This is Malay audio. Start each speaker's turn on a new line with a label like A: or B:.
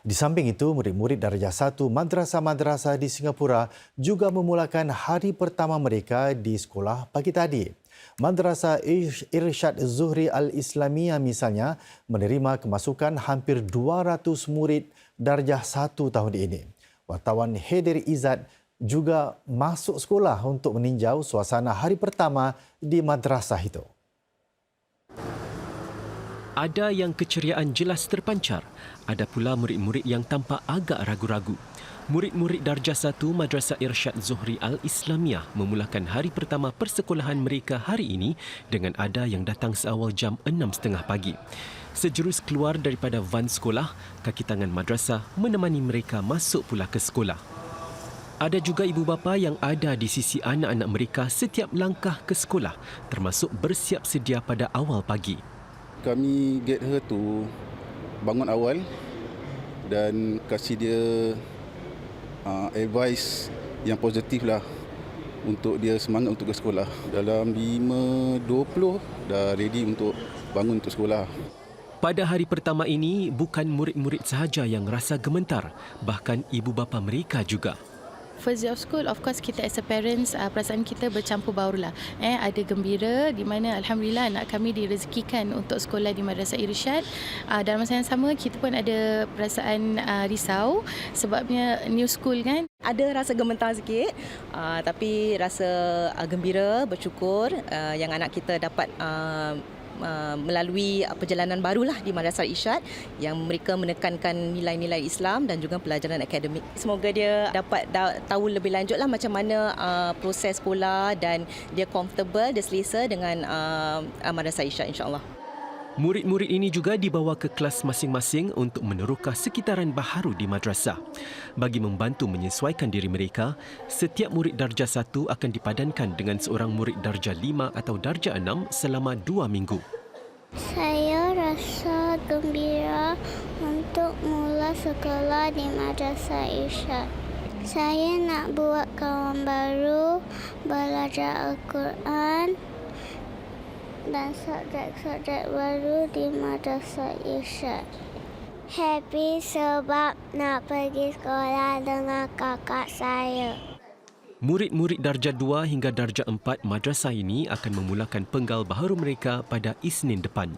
A: Di samping itu, murid-murid darjah satu madrasah-madrasah di Singapura juga memulakan hari pertama mereka di sekolah pagi tadi. Madrasah Irsyad Zuhri Al-Islamiyah misalnya menerima kemasukan hampir 200 murid darjah satu tahun ini. Wartawan Hedir Izzat juga masuk sekolah untuk meninjau suasana hari pertama di madrasah itu.
B: Ada yang keceriaan jelas terpancar. Ada pula murid-murid yang tampak agak ragu-ragu. Murid-murid darjah satu Madrasah Irsyad Zuhri Al-Islamiyah memulakan hari pertama persekolahan mereka hari ini dengan ada yang datang seawal jam 6.30 pagi. Sejurus keluar daripada van sekolah, kaki tangan madrasah menemani mereka masuk pula ke sekolah. Ada juga ibu bapa yang ada di sisi anak-anak mereka setiap langkah ke sekolah, termasuk bersiap sedia pada awal pagi
C: kami get her to bangun awal dan kasih dia uh, advice yang positif lah untuk dia semangat untuk ke sekolah. Dalam 5.20 dah ready untuk bangun untuk sekolah.
B: Pada hari pertama ini, bukan murid-murid sahaja yang rasa gementar, bahkan ibu bapa mereka juga
D: first day of school of course kita as a parents uh, perasaan kita bercampur baur lah. Eh ada gembira di mana alhamdulillah anak kami direzekikan untuk sekolah di Madrasah Irsyad. Uh, dalam masa yang sama kita pun ada perasaan uh, risau sebabnya new school kan?
E: Ada rasa gemetar sikit uh, tapi rasa uh, gembira bersyukur uh, yang anak kita dapat uh, Uh, melalui uh, perjalanan barulah di Madrasah Isyad yang mereka menekankan nilai-nilai Islam dan juga pelajaran akademik. Semoga dia dapat tahu lebih lanjutlah macam mana uh, proses sekolah dan dia comfortable, dia selesa dengan Madrasah Isyad insya-Allah.
B: Murid-murid ini juga dibawa ke kelas masing-masing untuk meneroka sekitaran baharu di madrasah. Bagi membantu menyesuaikan diri mereka, setiap murid darjah satu akan dipadankan dengan seorang murid darjah lima atau darjah enam selama dua minggu.
F: Saya rasa gembira untuk mula sekolah di Madrasah Isyad. Saya nak buat kawan baru, belajar Al-Quran dan subjek-subjek baru di Madrasah Irsyad. Happy sebab nak pergi sekolah dengan kakak saya.
B: Murid-murid darjah 2 hingga darjah 4 madrasah ini akan memulakan penggal baharu mereka pada Isnin depan.